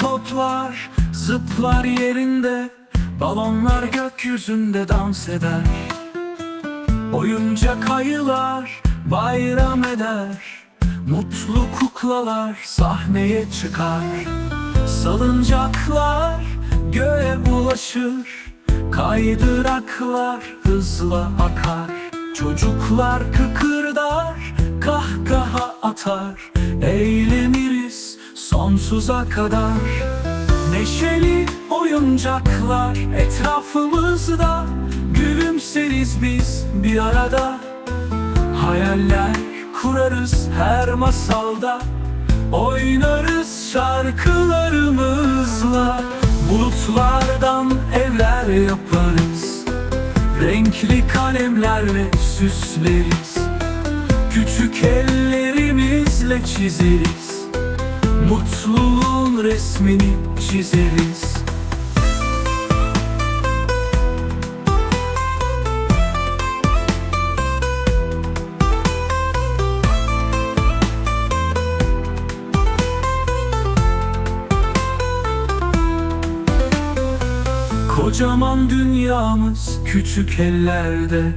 Toplar zıplar yerinde Balonlar gökyüzünde dans eder. Oyuncak ayılar bayram eder Mutlu kuklalar sahneye çıkar. Salıncaklar göğe ulaşır Kaydıraklar hızla akar. Çocuklar kıkırdar kahkaha atar Eğleniriz sonsuza kadar Neşeli oyuncaklar etrafımızda. Gülümseriz biz bir arada Hayaller kurarız her masalda. Oynarız şarkılarımızla Bulutlardan evler yaparız. Renkli kalemlerle süsleriz Küçük ellerimizle çizeriz Mutluluğun resmini çizeriz. Kocaman dünyamız küçük ellerde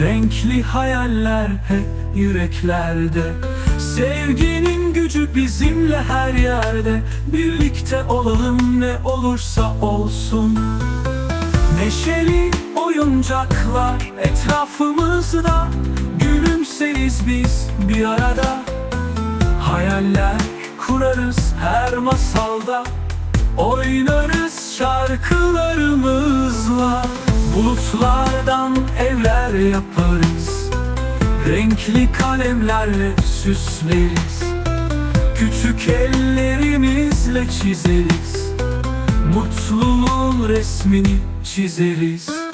Renkli hayaller hep yüreklerde. Sevginin gücü bizimle her yerde. Birlikte olalım ne olursa olsun. Neşeli oyuncaklar etrafımızda. Gülümseriz biz bir arada. Hayaller kurarız her masalda. Oynarız şarkılarımızla Bulutlardan evler yaparız. Renkli kalemlerle süsleriz. Küçük ellerimizle çizeriz. Mutluluğun resmini çizeriz